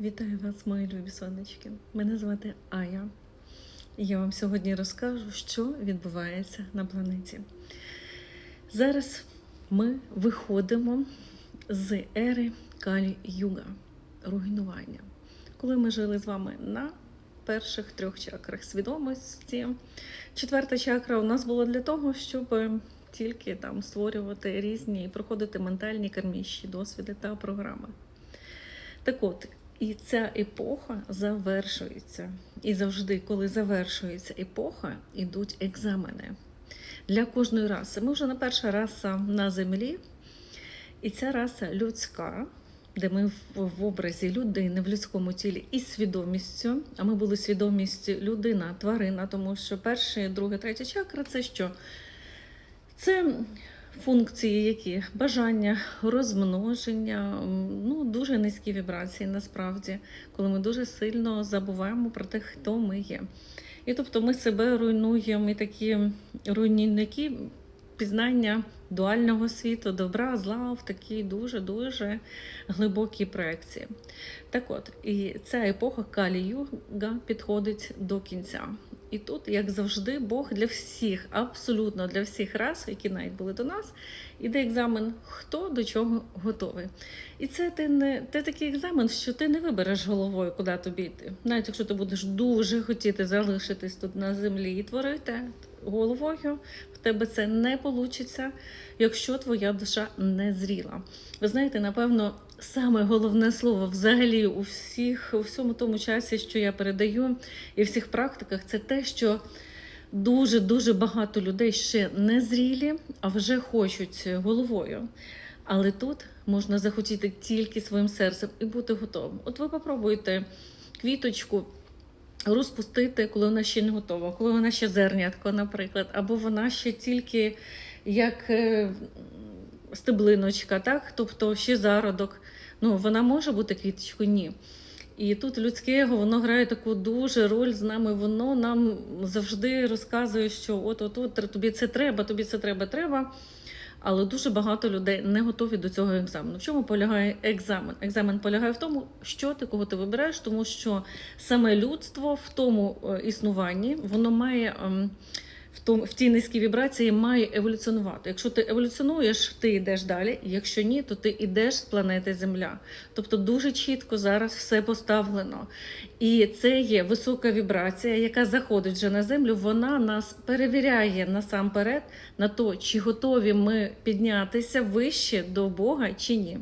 Вітаю вас, мої любі сонечки. Мене звати Ая. І я вам сьогодні розкажу, що відбувається на планеті. Зараз ми виходимо з ери Калі Юга руйнування. Коли ми жили з вами на перших трьох чакрах свідомості, четверта чакра у нас була для того, щоб тільки там створювати різні і проходити ментальні кармічні досвіди та програми. Так от, і ця епоха завершується. І завжди, коли завершується епоха, йдуть екзамени для кожної раси. Ми вже не перша раса на землі, і ця раса людська, де ми в, образі людини в людському тілі і свідомістю. А ми були свідомістю людина, тварина, тому що перше, друге, третя чакра це що? Це функції, які бажання, розмноження, ну дуже низькі вібрації насправді, коли ми дуже сильно забуваємо про те, хто ми є. І тобто ми себе руйнуємо і такі руйнівники пізнання дуального світу, добра, зла в такій дуже-дуже глибокій проекції. Так от, і ця епоха Калі-Юга підходить до кінця. І тут, як завжди, Бог для всіх, абсолютно для всіх рас, які навіть були до нас, іде екзамен, хто до чого готовий. І це ти не ти такий екзамен, що ти не вибереш головою, куди тобі йти. Навіть якщо ти будеш дуже хотіти залишитись тут на землі і творити головою, в тебе це не вийде, якщо твоя душа не зріла. Ви знаєте, напевно, саме головне слово взагалі у всіх, у всьому тому часі, що я передаю, і всіх практиках, це те, що дуже дуже багато людей ще не зрілі, а вже хочуть головою. Але тут можна захотіти тільки своїм серцем і бути готовим. От ви попробуйте квіточку розпустити, коли вона ще не готова, коли вона ще зернятко, наприклад, або вона ще тільки як е, стеблиночка, так? тобто ще зародок. Ну, вона може бути квіточкою? Ні. І тут людське его, воно грає таку дуже роль з нами. Воно нам завжди розказує, що от от от тобі це треба, тобі це треба, треба. Але дуже багато людей не готові до цього екзамену. В чому полягає екзамен? Екзамен полягає в тому, що ти кого ти вибираєш, тому що саме людство в тому е, існуванні воно має. В тому в тій низькій вібрації має еволюціонувати. Якщо ти еволюціонуєш, ти йдеш далі. Якщо ні, то ти йдеш з планети Земля. Тобто дуже чітко зараз все поставлено. І це є висока вібрація, яка заходить вже на землю. Вона нас перевіряє насамперед на то, чи готові ми піднятися вище до Бога чи ні.